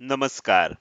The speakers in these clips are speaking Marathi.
नमस्कार.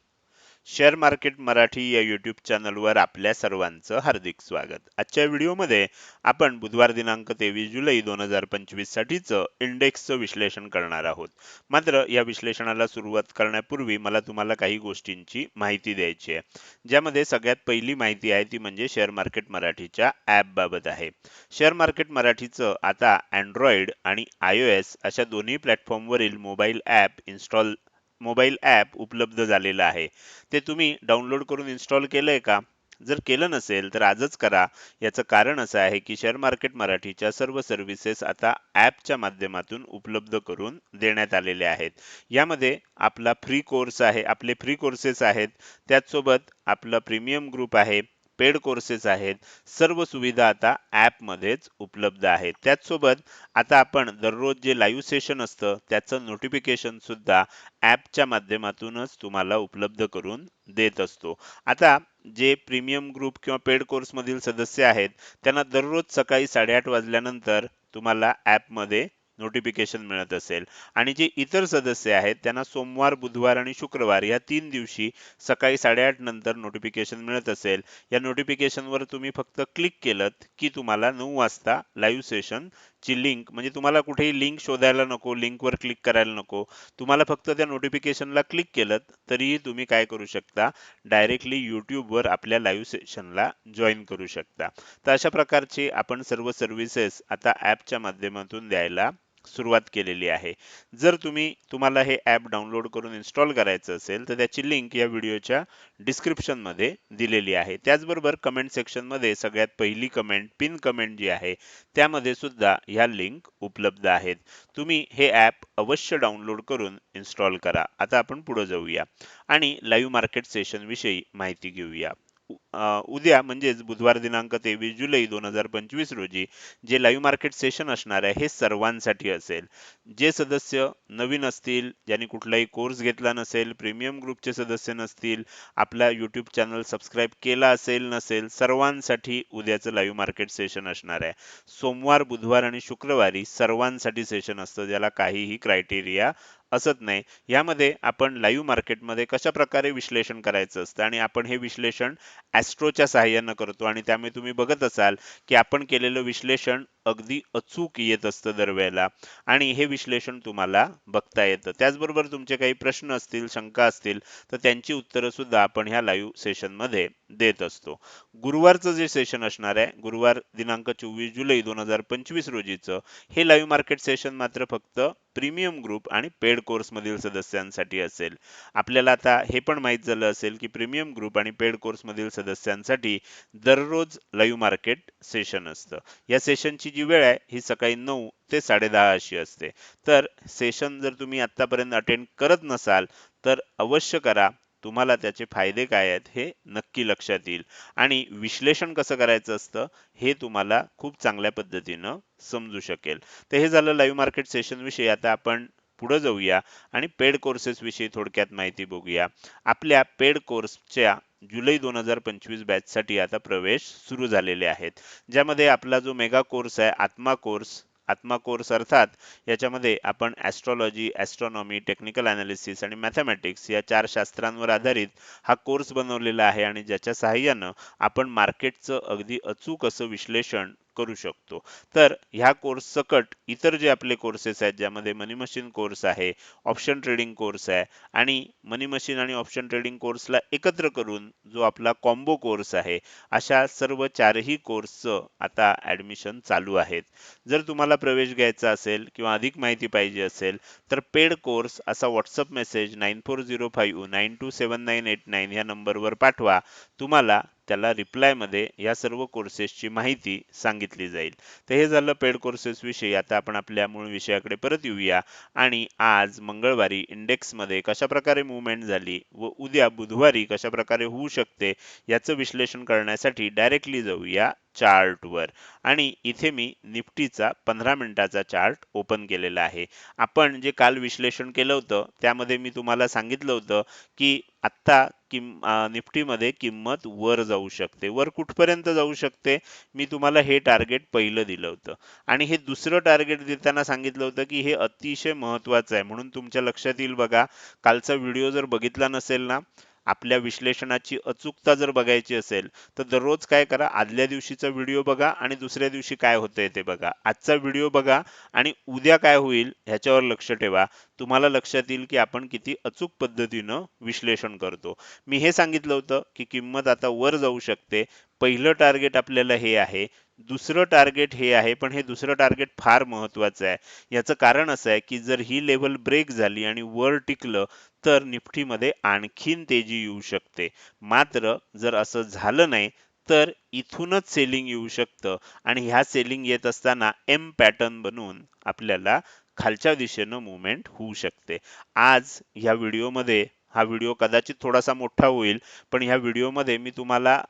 शेअर मार्केट मराठी या यूट्यूब चॅनलवर आपल्या सर्वांचं हार्दिक स्वागत. आजच्या व्हिडिओमध्ये आपण बुधवार दिनांक तेवीस जुलै दोन हजार पंचवीस साठीचं इंडेक्सचं विश्लेषण करणार आहोत. मात्र या विश्लेषणाला सुरुवात करण्यापूर्वी मला तुम्हाला काही गोष्टींची माहिती द्यायची आहे. ज्यामध्ये सगळ्यात पहिली माहिती आहे ती म्हणजे शेअर मार्केट मराठीच्या ऍप बाबत आहे. शेअर मार्केट मराठीचं आता अँड्रॉइड आणि आय ओ एस अशा दोन्ही प्लॅटफॉर्मवरील mobile app install mobile app उपलब्ध झालेलं आहे. ते तुम्ही डाउनलोड करून इन्स्टॉल केलंय का? जर केलं नसेल तर आजच करा. याचं कारण असं आहे की शेअर मार्केट मराठीच्या सर्व सर्व्हिसेस आता ॲपच्या माध्यमातून उपलब्ध करून देण्यात आलेले आहेत. यामध्ये आपला फ्री कोर्स आहे आपले फ्री कोर्सेस आहेत. त्याचसोबत आपला प्रीमियम ग्रुप आहे. पेड कोर्सेस आहेत. सर्व सुविधा आता ॲपमध्येच उपलब्ध आहेत. त्याचसोबत आता आपण दररोज जे लाईव्ह सेशन असतं त्याचं नोटिफिकेशन सुद्धा ॲपच्या माध्यमातूनच तुम्हाला उपलब्ध करून देत असतो. आता जे प्रीमियम ग्रुप किंवा पेड कोर्समधील सदस्य आहेत त्यांना दररोज सकाळी साडेआठ वाजल्यानंतर तुम्हाला ॲपमध्ये नोटिफिकेशन मिळत असेल. आणि जे इतर सदस्य आहेत त्यांना सोमवार बुधवार आणि शुक्रवार या तीन दिवशी सकाळी साडेआठ नंतर नोटिफिकेशन मिळत असेल. या नोटिफिकेशनवर तुम्ही फक्त क्लिक केलं की तुम्हाला नऊ वाजता लाईव्ह सेशन ची लिंक म्हणजे तुम्हाला कुठेही लिंक शोधायला नको लिंकवर क्लिक करायला नको. तुम्हाला फक्त त्या नोटिफिकेशनला क्लिक केलं तरीही तुम्ही काय करू शकता? डायरेक्टली यूट्यूबवर आपल्या लाईव्ह सेशनला जॉईन करू शकता. तर अशा प्रकारचे आपण सर्व सर्व्हिसेस आता ॲपच्या माध्यमातून द्यायला सुरुवात केलेली आहे. जर तुम्ही तुम्हाला हे ॲप डाउनलोड करून इन्स्टॉल करायचं असेल तर त्याची लिंक या व्हिडिओच्या डिस्क्रिप्शनमध्ये दिलेली आहे. त्याचबरोबर कमेंट सेक्शनमध्ये सगळ्यात पहिली कमेंट पिन कमेंट जी आहे त्यामध्ये सुद्धा ह्या लिंक उपलब्ध आहेत. तुम्ही हे ॲप अवश्य डाउनलोड करून इन्स्टॉल करा. आता आपण पुढे जाऊया. आणि लाईव्ह मार्केट सेशनविषयी माहिती घेऊया. उद्या म्हणजेच बुधवार दिनांक तेवीस जुलै दोन हजार पंचवीस रोजी जे लाईव्ह मार्केट सेशन असणार आहे हे सर्वांसाठी असेल. जे सदस्य नवीन असतील ज्यांनी कुठलाही कोर्स घेतला नसेल प्रीमियम ग्रुपचे सदस्य नसतील आपला यूट्यूब चॅनल सबस्क्राईब केला असेल नसेल सर्वांसाठी उद्याचं लाईव्ह मार्केट सेशन असणार आहे. सोमवार बुधवार आणि शुक्रवारी सर्वांसाठी सेशन असतं ज्याला काहीही क्रायटेरिया असत नाही. यामध्ये आपण लाईव्ह मार्केटमध्ये कशा प्रकारे विश्लेषण करायचं असतं आणि आपण हे विश्लेषण ॲस्ट्रोच्या सहाय्यानं करतो आणि त्यामुळे तुम्ही बघत असाल की आपण केलेलं विश्लेषण अगदी अचूक येत असतं दरवेळेला. आणि हे विश्लेषण तुम्हाला बघता येतं. त्याचबरोबर तुमचे काही प्रश्न असतील शंका असतील तर त्यांची उत्तरं सुद्धा आपण ह्या लाईव्ह सेशनमध्ये देत असतो. गुरुवारचं जे सेशन असणार आहे गुरुवार दिनांक चोवीस जुलै दोन हजार पंचवीस रोजीचं हे लाईव्ह मार्केट सेशन मात्र फक्त प्रीमियम ग्रुप आणि पेड कोर्स मधील सदस्यांसाठी असेल. आपल्याला आता हे पण माहीत झालं असेल की प्रीमियम ग्रुप आणि पेड कोर्स मधील सदस्यांसाठी दररोज लाईव्ह मार्केट सेशन असतं. या सेशनची जी वेळ आहे ही सकाळी नऊ ते साडेदहा अशी असते. तर सेशन जर तुम्ही आतापर्यंत अटेंड करत नसाल तर अवश्य करा. तुम्हाला त्याचे फायदे काय आहेत हे नक्की लक्षात येईल. आणि विश्लेषण कसं करायचं असतं हे तुम्हाला खूप चांगल्या पद्धतीनं समजू शकेल. तर हे झालं लाईव्ह मार्केट सेशनविषयी आता आपण पुढे जाऊया आणि पेड कोर्सेसविषयी थोडक्यात माहिती बघूया. आपल्या पेड कोर्सच्या जुलै दोन हजार पंचवीस बॅचसाठी आता प्रवेश सुरू झालेले आहेत. ज्यामध्ये आपला जो मेगा कोर्स आहे आत्मा कोर्स आत्मा कोर्स अर्थात याच्यामध्ये आपण ॲस्ट्रॉलॉजी ॲस्ट्रॉनॉमी टेक्निकल ॲनालिसिस आणि मॅथमॅटिक्स या चार शास्त्रांवर आधारित हा कोर्स बनवलेला आहे आणि ज्याच्या सहाय्यानं आपण मार्केटचं अगदी अचूक असं विश्लेषण करू शकतो. तर ह्या कोर्स सकट इतर जे आपले कोर्सेस आहेत ज्यामध्ये मनी मशीन कोर्स आहे ऑप्शन ट्रेडिंग कोर्स आहे आणि मनी मशीन आणि ऑप्शन ट्रेडिंग कोर्सला एकत्र करून जो आपला कॉम्बो कोर्स आहे अशा सर्व चारही कोर्सचं आता ऍडमिशन चालू आहेत. जर तुम्हाला प्रवेश घ्यायचा असेल किंवा अधिक माहिती पाहिजे असेल तर पेड कोर्स असा WhatsApp message nine four zero five nine two seven nine eight nine या नंबरवर पाठवा. तुम्हाला त्याला रिप्लायमध्ये या सर्व कोर्सेसची माहिती सांगितली जाईल. तर हे झालं पेड कोर्सेस विषयी. आता आपण आपल्या मूळ विषयाकडे परत येऊया. आणि आज मंगळवारी इंडेक्समध्ये कशाप्रकारे मुवमेंट झाली व उद्या बुधवारी कशा प्रकारे होऊ शकते याचं विश्लेषण करण्यासाठी डायरेक्टली जाऊया चार्टवर आणि इथे मी निफ्टीचा पंधरा मिनिटाचा चार्ट ओपन केलेला आहे. आपण जे काल विश्लेषण केलं होतं त्यामध्ये मी तुम्हाला सांगितलं होतं की आत्ता किम निफ्टीमध्ये किंमत वर जाऊ शकते. वर कुठपर्यंत जाऊ शकते? मी तुम्हाला हे टार्गेट पहिलं दिलं होतं. आणि हे दुसरं टार्गेट देताना सांगितलं होतं की हे अतिशय महत्वाचं आहे. म्हणून तुमच्या लक्षात येईल बघा कालचा व्हिडिओ जर बघितला नसेल ना आपल्या विश्लेषणाची अचूकता जर बघायची असेल तर दररोज काय करा आदल्या दिवशीचा व्हिडिओ बघा आणि दुसऱ्या दिवशी काय होतंय ते बघा. आजचा व्हिडिओ बघा आणि उद्या काय होईल ह्याच्यावर लक्ष ठेवा. तुम्हाला लक्षात येईल की आपण किती अचूक पद्धतीनं विश्लेषण करतो. मी हे सांगितलं होतं की किंमत आता वर जाऊ शकते. पहिलं टार्गेट आपल्याला हे आहे. दुसरं टार्गेट हे आहे पण हे दुसरं टार्गेट फार महत्वाचं आहे. याचं कारण असं आहे की जर ही लेवल ब्रेक झाली आणि वर टिकलं तर निफ्टीमध्ये आणखीन तेजी येऊ शकते. मात्र जर असं झालं नाही तर इथूनच सेलिंग येऊ शकतं. आणि ह्या सेलिंग येत असताना एम पॅटर्न बनवून आपल्याला खालच्या दिशेनं मुवमेंट होऊ शकते. आज ह्या व्हिडिओमध्ये हा व्हिडिओ कदाचित थोडासा मोठा होईल पण ह्या व्हिडिओमध्ये मी तुम्हाला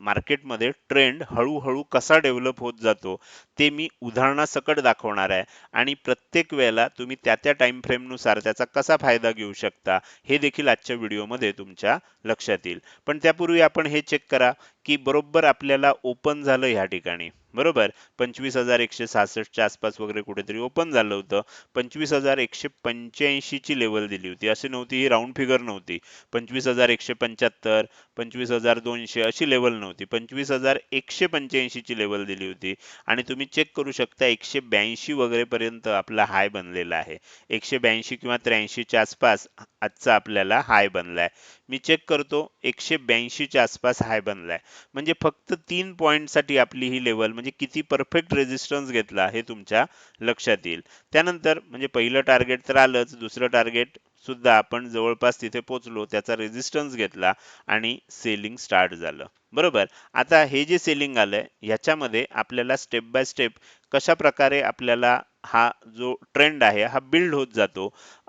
मार्केटमध्ये ट्रेंड हळूहळू कसा डेव्हलप होत जातो ते मी उदाहरणासकट दाखवणार आहे. आणि प्रत्येक वेळेला तुम्ही त्या त्या टाइम फ्रेमनुसार त्याचा कसा फायदा घेऊ शकता हे देखील आजच्या व्हिडिओमध्ये तुमच्या लक्षात येईल. पण त्यापूर्वी आपण हे चेक करा की बरोबर आपल्याला ओपन झालं ह्या ठिकाणी. बरोबर? पंचवीस हजार एकशे सहासष्टच्या आसपास वगैरे कुठेतरी ओपन झालं होतं. पंचवीस हजार एकशे पंच्याऐंशीची लेवल दिली होती. अशी नव्हती ही राऊंड फिगर नव्हती. पंचवीस हजार एकशे पंच्याहत्तर पंचवीस हजार दोनशे अशी लेवल नव्हती. पंचवीस हजार एकशे पंच्याऐंशीची लेवल दिली होती. आणि तुम्ही चेक करू शकता एकशे ब्याऐंशी वगैरेपर्यंत आपला हाय बनलेला आहे. एकशे ब्याऐंशी किंवा त्र्याऐंशीच्या आसपास आजचा आपल्याला हाय बनलाय. मी चेक करतो एकशे ब्याऐंशीच्या आसपास हाय बनलाय. म्हणजे फक्त तीन पॉईंटसाठी आपली ही लेवल म्हणजे किती परफेक्ट रेजिस्टन्स घेतला हे तुमच्या लक्षात येईल. त्यानंतर म्हणजे पहिलं टार्गेट तर आलंच दुसरं टार्गेट सुद्धा आपण जवळपास तिथे पोहोचलो त्याचा रेजिस्टन्स घेतला आणि सेलिंग स्टार्ट झालं. बरोबर? आता हे जे सेलिंग आलंय ह्याच्यामध्ये आपल्याला स्टेप बाय स्टेप कशा प्रकारे आपल्याला हा जो ट्रेंड आहे हा बिल्ड होत जातो.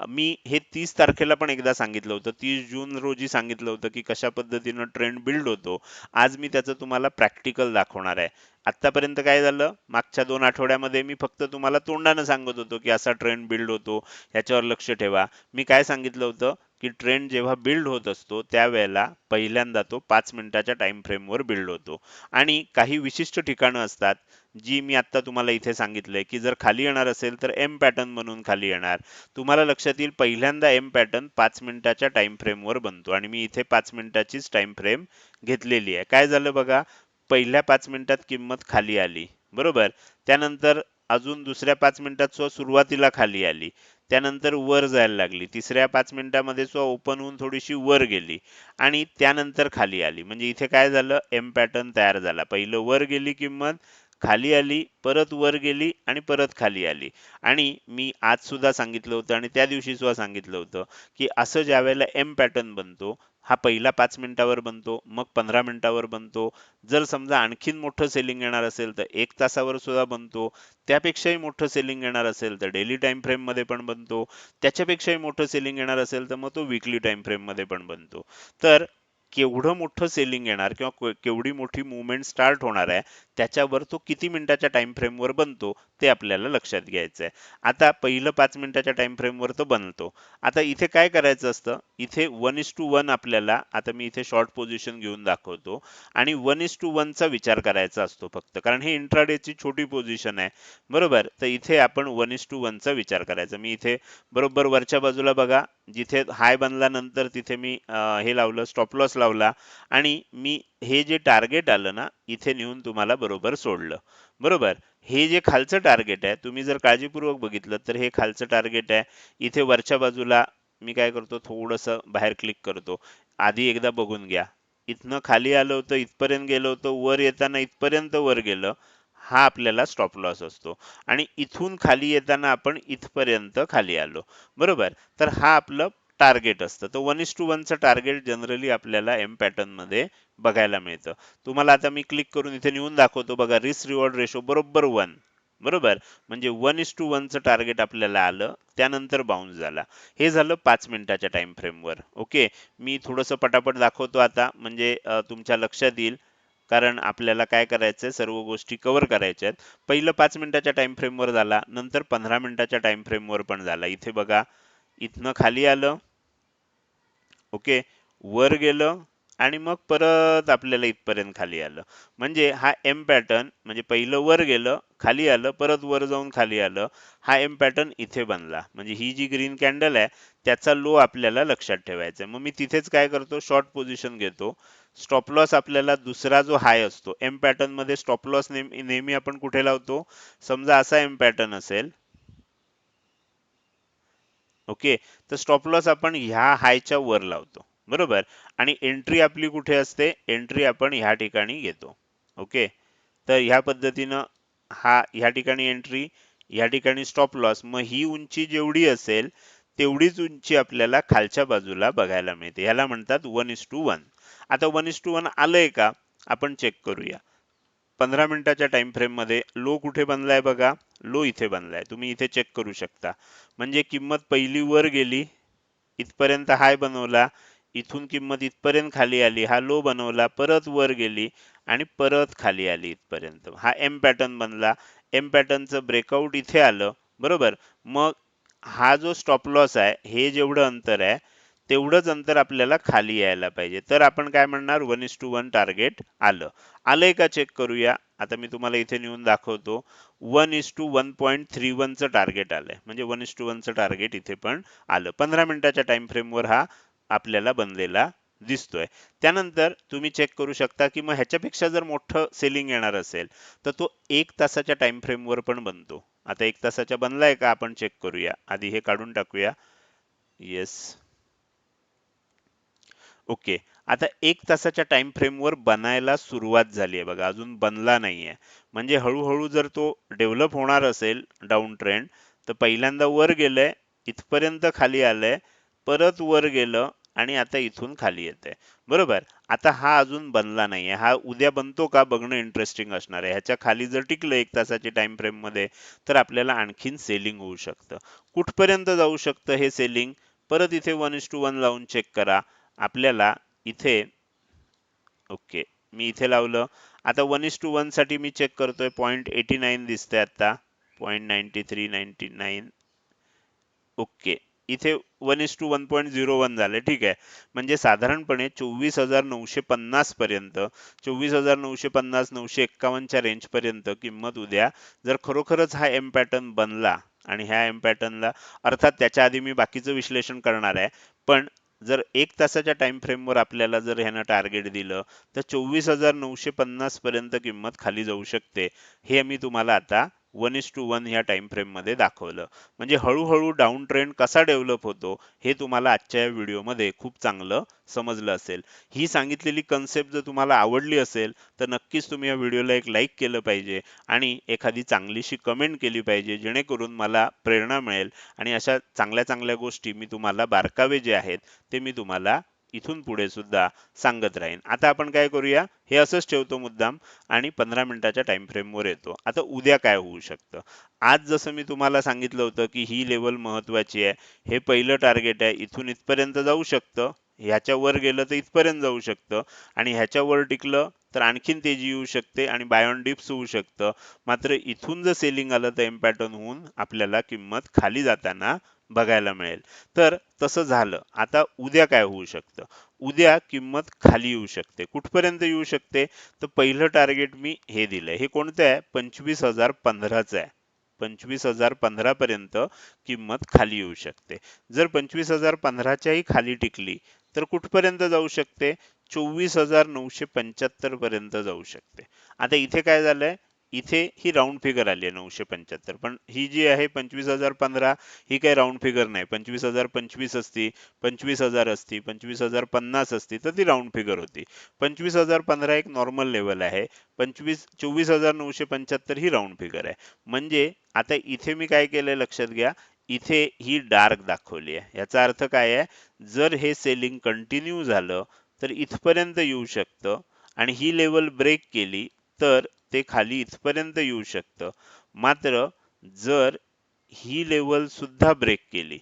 मी हे तीस तारखेला पण एकदा सांगितलं होतं. तीस जून रोजी सांगितलं होतं की कशा पद्धतीनं ट्रेंड बिल्ड होतो. आज मी त्याचं तुम्हाला प्रॅक्टिकल दाखवणार आहे. आतापर्यंत काय झालं? मागच्या दोन आठवड्यामध्ये मी फक्त तुम्हाला तोंडानं सांगत होतो की असा ट्रेंड बिल्ड होतो ह्याच्यावर लक्ष ठेवा. मी काय सांगितलं होतं? की ट्रेंड जेव्हा बिल्ड होत असतो त्यावेळेला पहिल्यांदा तो पाच मिनिटाच्या टाइम फ्रेमवर बिल्ड होतो. आणि काही विशिष्ट ठिकाणं असतात जी मी आता तुम्हाला इथे सांगितलंय की जर खाली येणार असेल तर एम पॅटर्न म्हणून खाली येणार. तुम्हाला लक्षात येईल पहिल्यांदा एम पॅटर्न पाच मिनिटाच्या टाइम फ्रेमवर बनतो. आणि मी इथे पाच मिनिटाचीच टाइम फ्रेम घेतलेली आहे. काय झालं बघा? पहिल्या पाच मिनिटात किंमत खाली आली. बरोबर? त्यानंतर अजून दुसऱ्या पाच मिनिटात सुद्धा सुरुवातीला खाली आली. त्यानंतर वर जायला लागली. तिसऱ्या पाच मिनिटामध्ये सुद्धा ओपन होऊन थोडीशी वर गेली आणि त्यानंतर खाली आली. म्हणजे इथे काय झालं? एम पॅटर्न तयार झाला. पहिलं वर गेली किंमत खाली आली परत वर गेली आणि परत खाली आली. आणि मी आज सुद्धा सांगितलं होतं आणि त्या दिवशी सुद्धा सांगितलं होतं की असं ज्या वेळेला एम पॅटर्न बनतो हा पहिला पाच मिनिटावर बनतो मग पंधरा मिनिटावर बनतो. जर समजा आणखीन मोठं सेलिंग येणार असेल तर एक तासावर सुद्धा बनतो. त्यापेक्षाही मोठं सेलिंग येणार असेल तर डेली टाइम फ्रेममध्ये पण बनतो. त्याच्यापेक्षाही मोठं सेलिंग येणार असेल तर मग तो विकली टाइम फ्रेममध्ये पण बनतो. तर केवढं मोठं सेलिंग येणार किंवा केवढी मोठी मुवमेंट स्टार्ट होणार आहे त्याच्यावर तो किती मिनिटाच्या टाइम फ्रेमवर बनतो ते आपल्याला लक्षात घ्यायचं आहे आता पहिलं पाच मिनिटाच्या टाइम फ्रेमवर तो बनतो. आता इथे काय करायचं असतं? इथे वन इस टू वन आपल्याला आता मी इथे शॉर्ट पोझिशन घेऊन दाखवतो. आणि वन इस टू चा विचार करायचा असतो फक्त. कारण हे इंट्राडेची छोटी पोझिशन आहे. बरोबर? तर इथे आपण वन इस टू चा विचार करायचा. मी इथे बरोबर वरच्या बाजूला बघा. जिथे हाय बनल्यानंतर तिथे मी हे लावलं स्टॉप लॉस लावला आणि मी हे जे टार्गेट आलं ना इथे नेऊन तुम्हाला बरोबर सोडलं. बरोबर? हे जे खालचं टार्गेट आहे तुम्ही जर काळजीपूर्वक बघितलं तर हे खालचं टार्गेट आहे. इथे वरच्या बाजूला मी काय करतो? थोडंसं बाहेर क्लिक करतो. आधी एकदा बघून घ्या. इथनं खाली आलं होतं इथपर्यंत गेलो होतो वर येताना इथपर्यंत वर गेलं. हा आपल्याला स्टॉप लॉस असतो. आणि इथून खाली येताना आपण इथपर्यंत खाली आलो. बरोबर? तर हा आपलं टार्गेट असतं. तर वन इस टू वनचं टार्गेट जनरली आपल्याला एम पॅटर्नमध्ये बघायला मिळतं. तुम्हाला आता मी क्लिक करून इथे नेऊन दाखवतो बघा रिस्क रिवॉर्ड रेशो बरोबर वन बरोबर? म्हणजे वन इस टू वनचं टार्गेट आपल्याला आलं त्यानंतर बाउन्स झाला. हे झालं पाच मिनिटाच्या टाइम फ्रेमवर ओके मी थोडंसं पटापट दाखवतो आता. म्हणजे तुमच्या लक्षात येईल. कारण आपल्याला काय करायचंय सर्व गोष्टी कव्हर करायच्या आहेत. पहिलं पाच मिनिटाच्या टाइम फ्रेमवर झाला नंतर पंधरा मिनिटाच्या टाइम फ्रेमवर पण झाला. इथे बघा इथनं खाली आलं ओके वर गेलं आणि मग परत आपल्याला इथपर्यंत खाली आलं. म्हणजे हा एम पॅटर्न म्हणजे पहिलं वर गेलं खाली आलं परत वर जाऊन खाली आलं हा एम पॅटर्न इथे बनला. म्हणजे ही जी ग्रीन कॅन्डल आहे त्याचा लो आपल्याला लक्षात ठेवायचा आहे. मग मी तिथेच काय करतो? शॉर्ट पोझिशन घेतो. स्टॉप लॉस आपल्याला दुसरा जो हाय असतो एम पॅटर्नमध्ये स्टॉप लॉस नेहमी आपण कुठे लावतो? समजा असा एम पॅटर्न असेल. ओके तर स्टॉप लॉस आपण ह्या हायच्या वर लावतो. बरोबर? आणि एंट्री आपली कुठे असते? एंट्री आपण ह्या ठिकाणी घेतो. ओके तर ह्या पद्धतीनं हा ह्या ठिकाणी एंट्री या ठिकाणी स्टॉप लॉस मग ही उंची जेवढी असेल तेवढीच उंची आपल्याला खालच्या बाजूला बघायला मिळते. ह्याला म्हणतात वन इस टू वन आता वन इस टू वन आलंय का? आपण चेक करूया. पंधरा मिनिटाच्या टाइम फ्रेममध्ये लो कुठे बनलाय बघा? लो इथे बनलाय. तुम्ही इथे चेक करू शकता. म्हणजे किंमत पहिली वर गेली इथपर्यंत हाय बनवला इथून किंमत इथपर्यंत खाली आली हा लो बनवला परत वर गेली आणि परत खाली आली इथपर्यंत. हा एम पॅटर्न बनला. एम पॅटर्नचं ब्रेकआउट इथे आलं बरोबर? मग हा जो स्टॉप लॉस आहे हे जेवढं अंतर आहे तेवढंच अंतर आपल्याला खाली यायला पाहिजे. तर आपण काय म्हणणार? One is to one target आलं. आलंय का? चेक करूया. आता मी तुम्हाला इथे नेऊन दाखवतो. One is to one point three वनचं target आलंय. म्हणजे वन इस टू वनचं टार्गेट इथे पण आलं. पंधरा मिनिटाच्या टाइम फ्रेमवर हा आपल्याला बनलेला दिसतोय. त्यानंतर तुम्ही चेक करू शकता की मग ह्याच्यापेक्षा जर मोठं सेलिंग येणार असेल तर तो एक तासाच्या टाइम फ्रेमवर पण बनतो. आता एक तासाच्या बनलाय का आपण चेक करूया. आधी हे काढून टाकूया. येस ओके आता एक तासाच्या टाइम फ्रेमवर बनायला सुरुवात झाली आहे बघा. अजून बनला नाहीये. म्हणजे हळूहळू जर तो डेव्हलप होणार असेल डाऊन ट्रेंड तर पहिल्यांदा वर गेलंय इथपर्यंत खाली आलंय परत वर गेलं आणि आता इथून खाली येते. बरोबर? आता हा अजून बनला नाहीये. हा उद्या बनतो का बघणं इंटरेस्टिंग असणार आहे. ह्याच्या खाली जर टिकलं एक तासाची टाइम फ्रेममध्ये तर आपल्याला आणखीन सेलिंग होऊ शकतं. कुठपर्यंत जाऊ शकतं हे सेलिंग परत इथे वन इस टू वन लावून चेक करा. आपल्याला इथे ओके मी इथे लावलं. आता वन इस टू वनसाठी मी चेक करतोय. पॉईंट एटी नाईन दिसतंय आता. Point ninety three ninety nine okay इथे one is to one point zero one झाले ठीक आहे. म्हणजे साधारणपणे चोवीस हजार नऊशे पन्नास पर्यंत चोवीस हजार नऊशे पन्नास नऊशे एक्कावनच्या रेंज पर्यंत किंमत उद्या जर खरोखरच हा एम पॅटर्न बनला आणि ह्या एम पॅटर्नला अर्थात त्याच्या आधी मी बाकीचं विश्लेषण करणार आहे पण जर एक तासाच्या टाइम फ्रेमवर आपल्याला जर ह्यानं टार्गेट दिलं तर चोवीस हजार नऊशे पन्नास पर्यंत किंमत खाली जाऊ शकते. हे मी तुम्हाला आता वन इज टू वन ह्या टाइम फ्रेममध्ये दाखवलं. म्हणजे हळूहळू डाऊन ट्रेंड कसा डेव्हलप होतो हे तुम्हाला आजच्या या व्हिडिओमध्ये खूप चांगलं समजलं असेल. ही सांगितलेली कन्सेप्ट जर तुम्हाला आवडली असेल तर नक्कीच तुम्ही या व्हिडिओला एक लाईक केलं पाहिजे आणि एखादी चांगलीशी कमेंट केली पाहिजे जेणेकरून मला प्रेरणा मिळेल आणि अशा चांगल्या चांगल्या गोष्टी मी तुम्हाला बारकावे जे आहेत ते मी तुम्हाला इथून पुढे सुद्धा सांगत राहीन. आता आपण काय करूया? हे असंच ठेवतो मुद्दाम आणि पंधरा मिनिटाच्या टाइम फ्रेमवर येतो. आता उद्या काय होऊ शकतं? आज जसं मी तुम्हाला सांगितलं होतं की ही लेवल महत्वाची आहे. हे पहिलं टार्गेट आहे. इथून इथपर्यंत जाऊ शकतं. ह्याच्यावर गेलं तर इथपर्यंत जाऊ शकतं. आणि ह्याच्यावर टिकलं तर आणखीन तेजी येऊ शकते आणि बायॉन डिप्स होऊ शकतं. मात्र इथून जर सेलिंग आलं तर एम पॅटर्न होऊन आपल्याला किंमत खाली जाताना बघायला मिळेल. तर तसं झालं. आता उद्या काय होऊ शकतं? उद्या किंमत खाली येऊ शकते. कुठपर्यंत येऊ शकते? तर पहिलं टार्गेट मी हे दिलंय. हे कोणतं आहे? पंचवीस हजार पंधराचं आहे. पंचवीस हजार पंधरा पर्यंत किंमत खाली येऊ शकते. जर पंचवीस हजार पंधराच्याही खाली टिकली तर कुठपर्यंत जाऊ शकते? चोवीस हजार नऊशे पंच्याहत्तर पर्यंत जाऊ शकते. आता इथे काय झालंय? इथे ही राऊंड फिगर आली आहे नऊशे पंच्याहत्तर. पण ही जी आहे पंचवीस हजार पंधरा ही काही राऊंड फिगर नाही. पंचवीस हजार पंचवीस असती पंचवीस हजार असती पंचवीस हजार पन्नास असती तर ती राऊंड फिगर होती. पंचवीस हजार पंधरा एक नॉर्मल लेवल आहे. पंचवीस चोवीस हजार नऊशे पंच्याहत्तर ही राऊंड फिगर आहे. म्हणजे आता इथे मी काय केलंय लक्षात घ्या इथे ही डार्क दाखवली आहे. याचा अर्थ काय आहे? जर हे सेलिंग कंटिन्यू झालं तर इथपर्यंत येऊ शकतं. आणि ही लेवल ब्रेक केली तर ते खाली इथपर्यंत येऊ शकतं. मात्र जर ही लेवल सुद्धा ब्रेक केली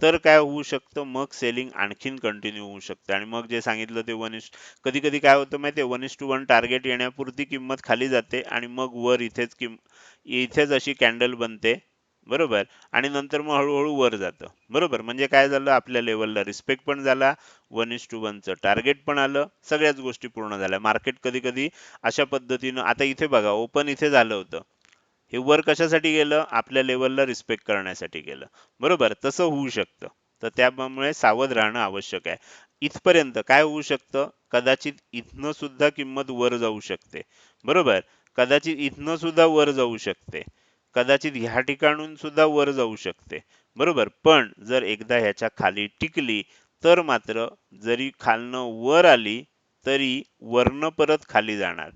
तर काय होऊ शकतं? मग सेलिंग आणखीन कंटिन्यू होऊ शकतं. आणि मग जे सांगितलं ते वन इस कधी कधी काय होतं माहितीये? One is to one target येण्यापुरती किंमत खाली जाते आणि मग वर इथेच किम इथेच अशी कॅन्डल बनते. बरोबर? आणि नंतर मग हळूहळू वर जातं. बरोबर? म्हणजे काय झालं? आपल्या लेवलला रिस्पेक्ट पण झाला. वन इज टू वनचं टार्गेट पण आलं. सगळ्याच गोष्टी पूर्ण झाल्या. मार्केट कधी कधी अशा पद्धतीनं आता इथे बघा ओपन इथे झालं होतं. हे वर कशासाठी गेलं? आपल्या लेवलला रिस्पेक्ट करण्यासाठी गेलं. बरोबर? तसं होऊ शकतं. तर त्यामुळे सावध राहणं आवश्यक आहे. इथपर्यंत काय होऊ शकतं? कदाचित इथनं सुद्धा किंमत वर जाऊ शकते. बरोबर? कदाचित इथनं सुद्धा वर जाऊ शकते. कदाचित ह्या ठिकाणून सुद्धा वर जाऊ शकते. बरोबर? पण जर एकदा ह्याच्या खाली टिकली तर मात्र जरी खालनं वर आली तरी वरनं परत खाली जाणार.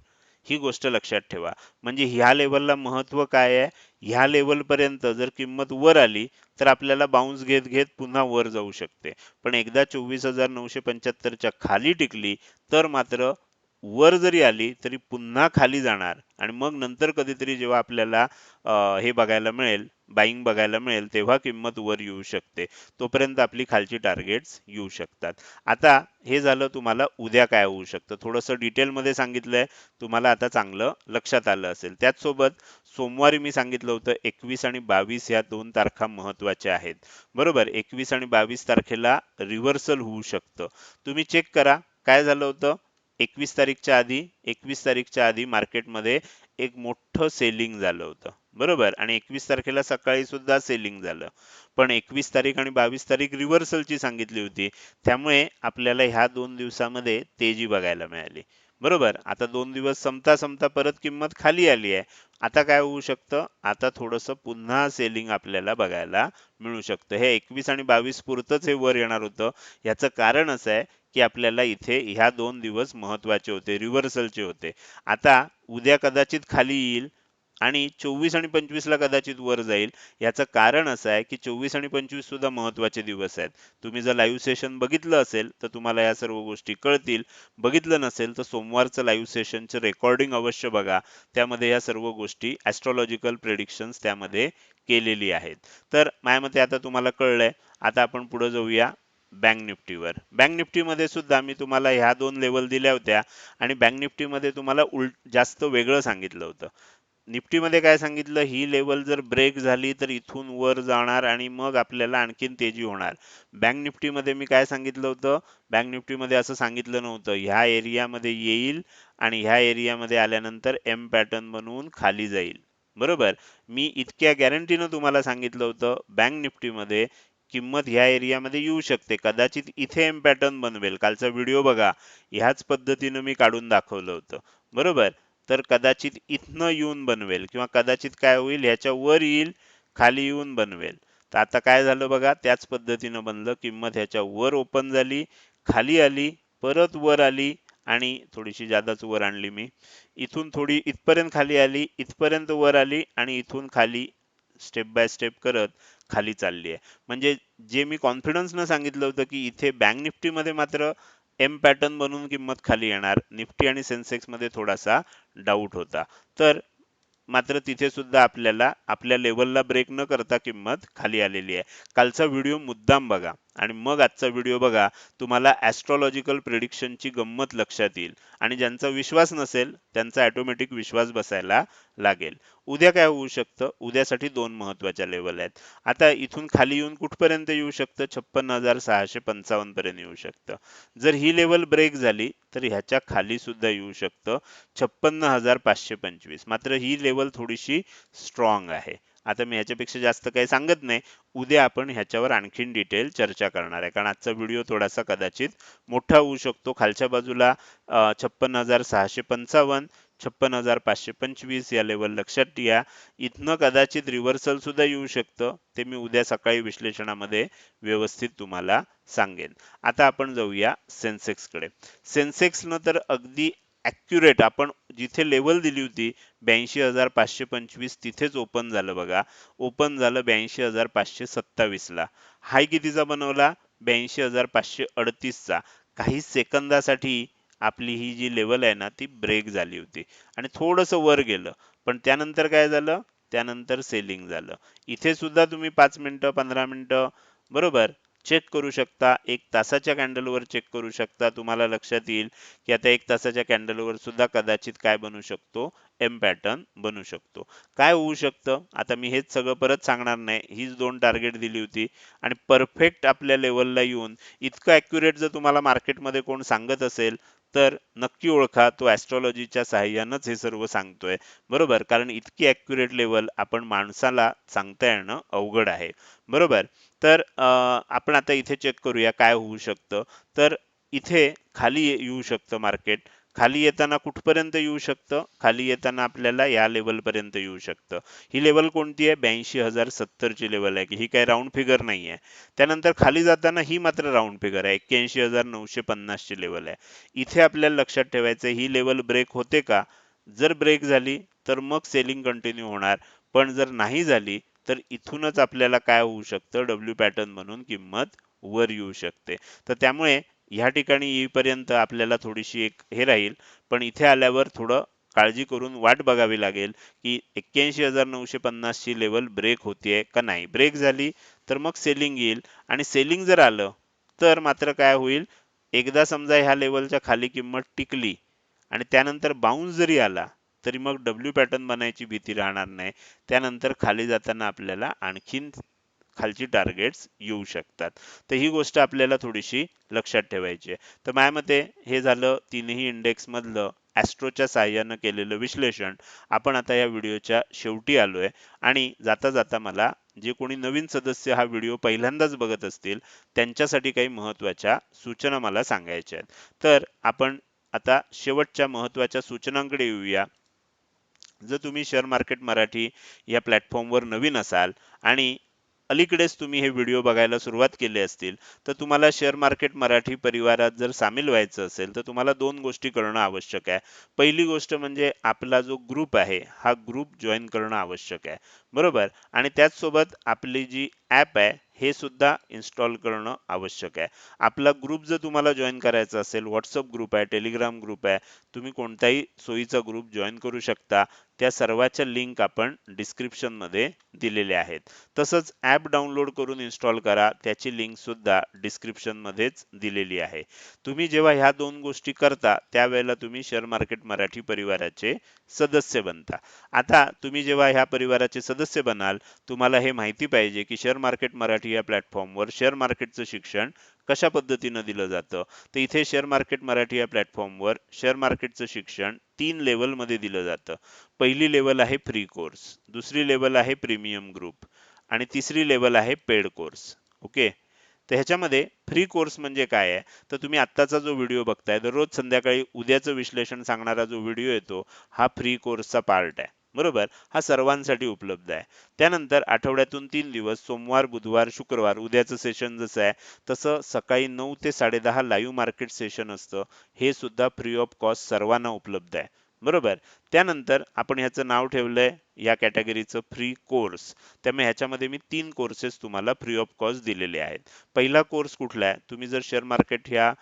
ही गोष्ट लक्षात ठेवा. म्हणजे ह्या लेवलला महत्त्व काय आहे? ह्या लेवल पर्यंत जर किंमत वर आली तर आपल्याला बाउन्स घेत घेत पुन्हा वर जाऊ शकते. पण एकदा चोवीस हजार नऊशे पंच्याहत्तरच्या खाली टिकली तर मात्र वर जरी आली तरी पुन्हा खाली जाणार. आणि मग नंतर कधीतरी जेव्हा आपल्याला हे बघायला मिळेल बाईंग बघायला मिळेल तेव्हा किंमत वर येऊ शकते. तोपर्यंत आपली खालची टार्गेट्स येऊ शकतात. आता हे झालं तुम्हाला उद्या काय होऊ शकतं? थोडंसं डिटेलमध्ये सांगितलंय. तुम्हाला आता चांगलं लक्षात आलं असेल. त्याचसोबत सोमवारी मी सांगितलं होतं एकवीस आणि बावीस या दोन तारखा महत्त्वाच्या आहेत. बरोबर एकवीस आणि बावीस तारखेला रिव्हर्सल होऊ शकतं. तुम्ही चेक करा. काय झालं होतं? एकवीस तारीखच्या आधी एकवीस तारीखच्या आधी मार्केटमध्ये एक मोठं सेलिंग झालं होतं. बरोबर? आणि एकवीस तारखेला सकाळी सुद्धा सेलिंग झालं. पण एकवीस तारीख आणि बावीस तारीख रिव्हर्सलची सांगितली होती. त्यामुळे आपल्याला ह्या दोन दिवसामध्ये तेजी बघायला मिळाली. बरोबर? आता दोन दिवस संपता संपता परत किंमत खाली आली आहे. आता काय होऊ शकतं? आता थोडंसं पुन्हा सेलिंग आपल्याला बघायला मिळू शकतं. हे एकवीस आणि बावीस पुरतच हे वर येणार होतं. याचं कारण असं आहे की आपल्याला इथे ह्या दोन दिवस महत्त्वाचे होते रिव्हर्सलचे होते. आता उद्या कदाचित खाली येईल आणि चोवीस आणि पंचवीसला कदाचित वर जाईल. याचं कारण असं आहे की चोवीस आणि पंचवीस सुद्धा महत्त्वाचे दिवस आहेत. तुम्ही जर लाईव्ह सेशन बघितलं असेल तर तुम्हाला या सर्व गोष्टी कळतील. बघितलं नसेल तर सोमवारचं लाईव्ह सेशनचं रेकॉर्डिंग अवश्य बघा. त्यामध्ये या सर्व गोष्टी ॲस्ट्रॉलॉजिकल प्रेडिक्शन्स त्यामध्ये केलेली आहेत. तर माझ्या मते आता तुम्हाला कळलंय. आता आपण पुढे जाऊया. बँक निफ्टीवर. बँक निफ्टीमध्ये सुद्धा मी तुम्हाला ह्या दोन लेवल दिल्या होत्या आणि बँक निफ्टीमध्ये तुम्हाला उलट जास्त वेगळं सांगितलं होतं. निफ्टीमध्ये काय सांगितलं? ही लेवल जर ब्रेक झाली तर इथून वर जाणार आणि मग आपल्याला आणखीन तेजी होणार. बँक निफ्टीमध्ये मी काय सांगितलं होतं? बँक निफ्टीमध्ये असं सांगितलं नव्हतं. ह्या एरियामध्ये येईल आणि ह्या एरियामध्ये आल्यानंतर एम पॅटर्न बनवून खाली जाईल. बरोबर? मी इतक्या गॅरंटीनं तुम्हाला सांगितलं होतं. बँक निफ्टीमध्ये किंमत ह्या एरियामध्ये येऊ शकते. कदाचित इथे एम पॅटर्न बनवेल. कालचा व्हिडिओ बघा. ह्याच पद्धतीनं मी काढून दाखवलं होतं. बरोबर? तर कदाचित इथनं येऊन बनवेल किंवा कदाचित काय होईल? ह्याच्या वर येईल खाली येऊन बनवेल. तर आता काय झालं बघा? त्याच पद्धतीनं बनलं. किंमत ह्याच्या वर ओपन झाली खाली आली परत वर आली आणि थोडीशी जादाच वर आणली मी. इथून थोडी इथपर्यंत खाली आली इथपर्यंत वर आली आणि इथून खाली स्टेप बाय स्टेप करत खाली चालली आहे. म्हणजे जे मी कॉन्फिडन्सनं सांगितलं होतं की इथे बँक निफ्टीमध्ये मात्र एम पॅटर्न बनवून किंमत खाली येणार. निफ्टी आणि सेन्सेक्समध्ये थोडासा डाऊट होता. तर मात्र तिथे सुद्धा आपल्याला आपल्या लेवलला ब्रेक न करता किंमत खाली आलेली आहे. कालचा व्हिडिओ मुद्दाम बघा. आणि मग आजचा व्हिडिओ बघा तुम्हाला ॲस्ट्रॉलॉजिकल प्रिडिक्शनची गंमत लक्षात येईल. आणि ज्यांचा विश्वास नसेल त्यांचा ऑटोमॅटिक विश्वास बसायला लागेल. उद्या काय होऊ शकतं? उद्यासाठी दोन महत्त्वाच्या लेवल आहेत. आता इथून खाली येऊन कुठपर्यंत येऊ शकतं? छप्पन्न हजार सहाशे पंचावन्नपर्यंत येऊ शकतं. जर ही लेवल ब्रेक झाली तर ह्याच्या खाली सुद्धा येऊ शकतं छप्पन्न हजार पाचशे पंचवीस. मात्र ही लेवल थोडीशी स्ट्रॉंग आहे. आता मी ह्याच्यापेक्षा जास्त काही सांगत नाही. उद्या आपण ह्याच्यावर आणखीन डिटेल चर्चा करणार आहे. कारण आजचा व्हिडिओ थोडासा कदाचित मोठा होऊ शकतो. खालच्या बाजूला छप्पन हजार सहाशे पंचावन्न छप्पन हजार पाचशे पंचवीस या लेवल लक्षात घ्या इथनं कदाचित रिव्हर्सल सुद्धा येऊ शकतं. ते मी उद्या सकाळी विश्लेषणामध्ये व्यवस्थित तुम्हाला सांगेन. आता आपण जाऊया सेन्सेक्सकडे सेन्सेक्सनं तर अगदी ॲक्युरेट आपण जिथे लेवल दिली होती ब्याऐंशी हजार पाचशे पंचवीस तिथेच ओपन झालं बघा. ओपन झालं ब्याऐंशी हजार पाचशे सत्तावीसला. हाय कितीचा बनवला? ब्याऐंशी हजार पाचशे अडतीसचा. काही सेकंदासाठी आपली ही जी लेवल आहे ना ती ब्रेक झाली होती. आणि थोडंसं वर गेलं. पण त्यानंतर काय झालं? त्यानंतर सेलिंग झालं. इथे सुद्धा तुम्ही पाच मिनिटं पंधरा मिनिटं बरोबर? चेक करू शकता. एक तासाच्या कॅन्डलवर चेक करू शकता. तुम्हाला लक्षात येईल की आता एक तासाच्या कॅन्डलवर सुद्धा कदाचित काय बनू शकतो? एम पॅटर्न बनू शकतो. काय होऊ शकतं? आता मी हेच सगळं परत सांगणार नाही. हीच दोन टार्गेट दिली होती. आणि परफेक्ट आपल्या लेवलला येऊन इतकं ॲक्युरेट जर तुम्हाला मार्केटमध्ये कोण सांगत असेल तर नक्की ओळखा तो ॲस्ट्रॉलॉजीच्या साहाय्यानंच हे सर्व सांगतोय. बरोबर? कारण इतकी ॲक्युरेट लेवल आपण माणसाला सांगता येणं अवघड आहे. बरोबर? तर आपण आता इथे चेक करूया काय होऊ शकतं? तर इथे खाली येऊ शकतं मार्केट खाली येताना कुठपर्यंत येऊ शकतं? खाली येताना आपल्याला या लेवलपर्यंत येऊ शकतं. ही लेवल कोणती आहे? ब्याऐंशी हजार सत्तरची लेवल आहे. की ही काय राऊंड फिगर नाही आहे त्यानंतर खाली जाताना ही मात्र राऊंड फिगर आहे. एक्क्याऐंशी हजार नऊशे पन्नासची लेवल आहे. इथे आपल्याला लक्षात ठेवायचं ही लेवल ब्रेक होते का? जर ब्रेक झाली तर मग सेलिंग कंटिन्यू होणार. पण जर नाही झाली तर इथूनच आपल्याला काय होऊ शकतं? डब्ल्यू पॅटर्न म्हणून किंमत वर येऊ शकते. तर त्यामुळे ह्या ठिकाणी येईपर्यंत आपल्याला थोडीशी एक हे राहील. पण इथे आल्यावर थोडं काळजी करून वाट बघावी लागेल की एक्क्याऐंशी हजार नऊशे पन्नासची लेवल ब्रेक होतीये का नाही. ब्रेक झाली तर मग सेलिंग येईल. आणि सेलिंग जर आलं तर मात्र काय होईल? एकदा समजा ह्या लेवलच्या खाली किंमत टिकली आणि त्यानंतर बाउन्स जरी आला तरी मग डब्ल्यू पॅटर्न बनायची भीती राहणार नाही. त्यानंतर खाली जाताना आपल्याला आणखीन खालची टार्गेट्स येऊ शकतात. तर ही गोष्ट आपल्याला थोडीशी लक्षात ठेवायची आहे. तर माझ्या मते हे झालं तीनही इंडेक्समधलं ॲस्ट्रोच्या साहाय्यानं केलेलं विश्लेषण. आपण आता या व्हिडिओच्या शेवटी आलोय. आणि जाता जाता मला जे कोणी नवीन सदस्य हा व्हिडिओ पहिल्यांदाच बघत असतील त्यांच्यासाठी काही महत्त्वाच्या सूचना मला सांगायच्या आहेत. तर आपण आता शेवटच्या महत्त्वाच्या सूचनांकडे येऊया. जर तुम्ही शेअर मार्केट मराठी या प्लॅटफॉर्मवर नवीन असाल आणि अलीकडेच तुम्ही हे व्हिडिओ बघायला सुरुवात केली असतील तर तुम्हाला शेअर मार्केट मराठी परिवारात जर सामील व्हायचं असेल तर तुम्हाला दोन गोष्टी करणं आवश्यक आहे. पहिली गोष्ट म्हणजे आपला जो ग्रुप आहे हा ग्रुप जॉईन करणं आवश्यक आहे. बरोबर? आणि त्याचसोबत आपली जी ॲप आहे हे सुद्धा इन्स्टॉल करणं आवश्यक आहे. आपला ग्रुप जर तुम्हाला जॉईन करायचा असेल व्हॉट्सअप ग्रुप आहे टेलिग्राम ग्रुप आहे तुम्ही कोणताही सोयीचा ग्रुप जॉईन करू शकता. त्या सर्वाच्या लिंक आपण डिस्क्रिप्शनमध्ये दिलेल्या आहेत. तसंच ॲप डाउनलोड करून इन्स्टॉल करा. त्याची लिंक सुद्धा डिस्क्रिप्शन मध्येच दिलेली आहे. तुम्ही जेव्हा ह्या दोन गोष्टी करता त्यावेळेला तुम्ही शेअर मार्केट मराठी परिवाराचे सदस्य बनता. आता तुम्ही जेव्हा ह्या परिवाराचे सदस्य बनाल तुम्हाला हे माहिती पाहिजे की शेअर मार्केट मराठी या प्लॅटफॉर्मवर शेअर मार्केटचं शिक्षण कशा पद्धतीनं दिलं जातं? तर इथे शेअर मार्केट मराठी या प्लॅटफॉर्मवर शेअर मार्केटचं शिक्षण तीन लेवलमध्ये दिलं जातं. पहिली लेवल आहे फ्री कोर्स दुसरी लेवल आहे प्रीमियम ग्रुप आणि तिसरी लेवल आहे पेड कोर्स ओके तर ह्याच्यामध्ये फ्री कोर्स म्हणजे काय आहे? तर तुम्ही आत्ताचा जो व्हिडिओ बघताय दररोज संध्याकाळी उद्याचं विश्लेषण सांगणारा जो व्हिडिओ येतो हा फ्री कोर्सचा पार्ट आहे. बरोबर? हा सर्वांसाठी उपलब्ध आहे. त्यानंतर आठवड्यातून तीन दिवस सोमवार बुधवार शुक्रवार उद्याचं सेशन जसं आहे तसं सकाळी नऊ ते साडेदहा लाईव्ह मार्केट सेशन असतं. हे सुद्धा फ्री ऑफ कॉस्ट सर्वांना उपलब्ध आहे. बरोबर? त्यानंतर आपण ह्याचं नाव ठेवलंय या कॅटेगरीचं फ्री कोर्स त्यामुळे ह्याच्यामध्ये मी तीन कोर्सेस तुम्हाला फ्री ऑफ कॉस्ट दिलेले आहेत. पहिला कोर्स कुठला आहे? तुम्ही जर शेअर मार्केट ह्या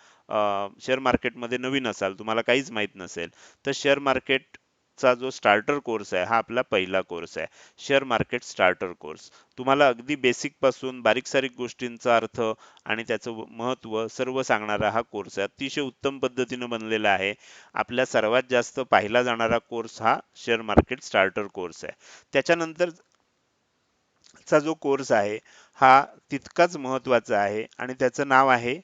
शेअर मार्केटमध्ये नवीन असाल तुम्हाला काहीच माहीत नसेल तर शेअर मार्केट चा जो स्टार्टर कोर्स आहे हा आपला पहिला कोर्स आहे. शेअर मार्केट स्टार्टर कोर्स तुम्हाला अगदी बेसिकपासून बारीक सारीक गोष्टींचा अर्थ आणि त्याचं महत्त्व सर्व सांगणारा हा कोर्स आहे. अतिशय उत्तम पद्धतीने बनलेला आहे. आपल्या सर्वात जास्त पाहिला जाणारा कोर्स हा शेअर मार्केट स्टार्टर कोर्स आहे. त्याच्यानंतर चा जो कोर्स आहे हा तितकाच महत्त्वाचा आहे आणि त्याचं नाव आहे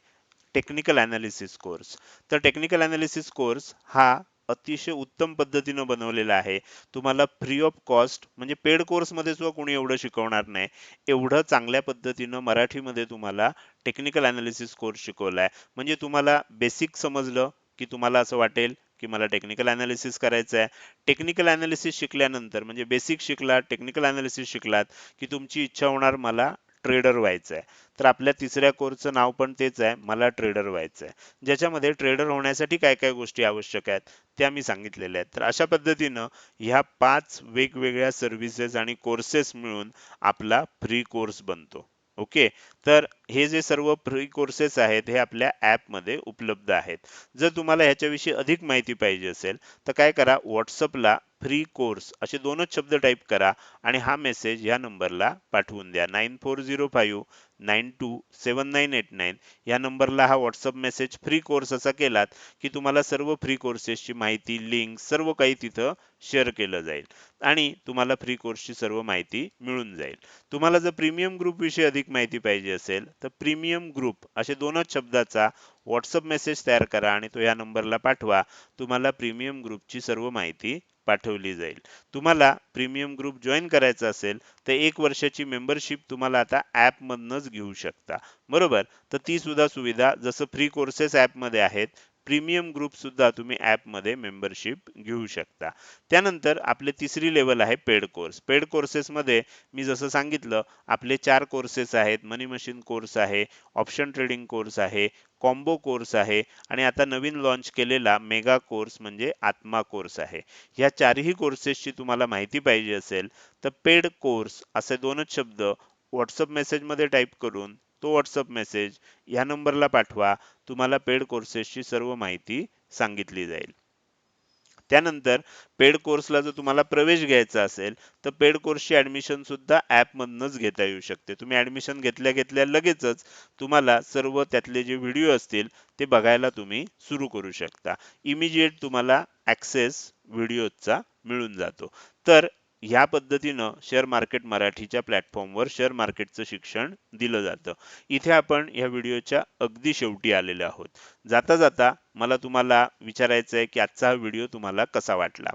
टेक्निकल अनालिसिस कोर्स तर टेक्निकल अनालिसिस कोर्स हा अतिशय उत्तम पद्धतीनं बनवलेला आहे. तुम्हाला फ्री ऑफ कॉस्ट म्हणजे पेड कोर्समध्ये सुद्धा कोणी एवढं शिकवणार नाही. एवढं चांगल्या पद्धतीनं मराठीमध्ये तुम्हाला टेक्निकल अनालिसिस कोर्स शिकवला आहे म्हणजे तुम्हाला बेसिक समजलं की तुम्हाला असं वाटेल की मला टेक्निकल अनालिसिस करायचं आहे टेक्निकल अनालिसिस शिकल्यानंतर म्हणजे बेसिक शिकलात टेक्निकल अनालिसिस शिकलात की तुमची इच्छा होणार मला ट्रेडर व्हायचं आहे तर आपल्या तिसऱ्या कोर्सचं नाव पण तेच आहे मला ट्रेडर व्हायचं आहे ज्याच्यामध्ये ट्रेडर होण्यासाठी काय काय गोष्टी आवश्यक आहेत त्या मी सांगितलेल्या आहेत. तर अशा पद्धतीनं ह्या पाच वेगवेगळ्या सर्व्हिसेस आणि कोर्सेस मिळून आपला फ्री कोर्स बनतो. ओके? तर हे जे सर्व फ्री कोर्सेस आहेत हे आपल्या ॲपमध्ये उपलब्ध आहेत. जर तुम्हाला ह्याच्याविषयी अधिक माहिती पाहिजे असेल तर काय करा व्हॉट्सअपला फ्री कोर्स असे दोनच शब्द टाईप करा आणि हा मेसेज या नंबरला पाठवून द्या. Nine four zero five nine two seven nine eight nine या नंबरला हा व्हॉट्सअप मेसेज फ्री कोर्स असा केलात की तुम्हाला सर्व फ्री कोर्सेसची माहिती लिंक सर्व काही तिथं शेअर केलं जाईल आणि तुम्हाला फ्री कोर्सची सर्व माहिती मिळून जाईल. तुम्हाला जर प्रीमियम ग्रुपविषयी अधिक माहिती पाहिजे असेल तर प्रीमियम ग्रुप असे दोनच शब्दाचा व्हॉट्सअप मेसेज तयार करा आणि तो या नंबरला पाठवा. तुम्हाला प्रीमियम ग्रुपची सर्व माहिती पाठवली जाईल. तुम्हाला प्रीमियम ग्रुप जॉईन करायचा असेल तर एक वर्षाची मेंबरशिप तुम्हाला आता ॲपमधनंच घेऊ शकता. बरोबर? तर ती सुद्धा सुविधा जसं फ्री कोर्सेस ॲपमध्ये आहेत प्रीमियम ग्रुप सुद्धा तुम्ही ॲपमध्ये मेंबरशिप घेऊ शकता. त्यानंतर आपले तिसरी लेवल आहे पेड कोर्स पेड कोर्सेसमध्ये मी जसं सांगितलं आपले चार कोर्सेस आहेत मनी मशीन कोर्स आहे ऑप्शन ट्रेडिंग कोर्स आहे कॉम्बो कोर्स आहे आणि आता नवीन लॉन्च केलेला मेगा कोर्स म्हणजे आत्मा कोर्स आहे. ह्या चारही कोर्सेसची तुम्हाला माहिती पाहिजे असेल तर पेड कोर्स असे दोनच शब्द व्हॉट्सअप मेसेजमध्ये टाईप करून तो व्हॉट्सअप मेसेज ह्या नंबरला पाठवा. तुम्हाला पेड कोर्सेसची सर्व माहिती सांगितली जाईल. त्यानंतर पेड कोर्सला जर तुम्हाला प्रवेश घ्यायचा असेल तर पेड कोर्सची ऍडमिशन सुद्धा ऍपमधनच घेता येऊ शकते. तुम्ही ऍडमिशन घेतल्या घेतल्या लगेचच तुम्हाला सर्व त्यातले जे व्हिडिओ असतील ते बघायला तुम्ही सुरू करू शकता. इमिजिएट तुम्हाला ऍक्सेस व्हिडिओचा मिळून जातो. तर ह्या पद्धतीनं शेअर मार्केट मराठीच्या प्लॅटफॉर्मवर शेअर मार्केटचं शिक्षण दिलं जातं. इथे आपण या व्हिडिओच्या अगदी शेवटी आलेले आहोत. जाता जाता मला तुम्हाला विचारायचं आहे की आजचा हा व्हिडिओ तुम्हाला कसा वाटला?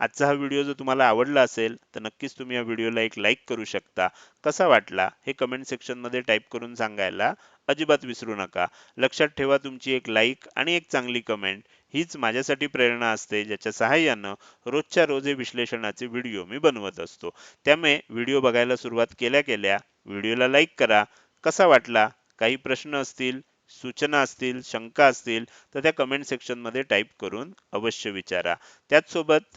आजचा हा व्हिडिओ जर तुम्हाला आवडला असेल तर नक्कीच तुम्ही या व्हिडिओला एक लाईक करू शकता. कसा वाटला? हे कमेंट सेक्शनमध्ये टाईप करून सांगायला अजिबात विसरू नका. लक्षात ठेवा तुमची एक लाईक आणि एक चांगली कमेंट हीच माझ्यासाठी प्रेरणा असते ज्याच्या सहाय्यानं रोजच्या रोज हे विश्लेषणाचे व्हिडिओ मी बनवत असतो. त्यामुळे व्हिडिओ बघायला सुरुवात केल्या केल्या व्हिडिओला लाईक करा. कसा वाटला? काही प्रश्न असतील सूचना असतील शंका असतील तर त्या कमेंट सेक्शनमध्ये टाईप करून अवश्य विचारा. त्याचसोबत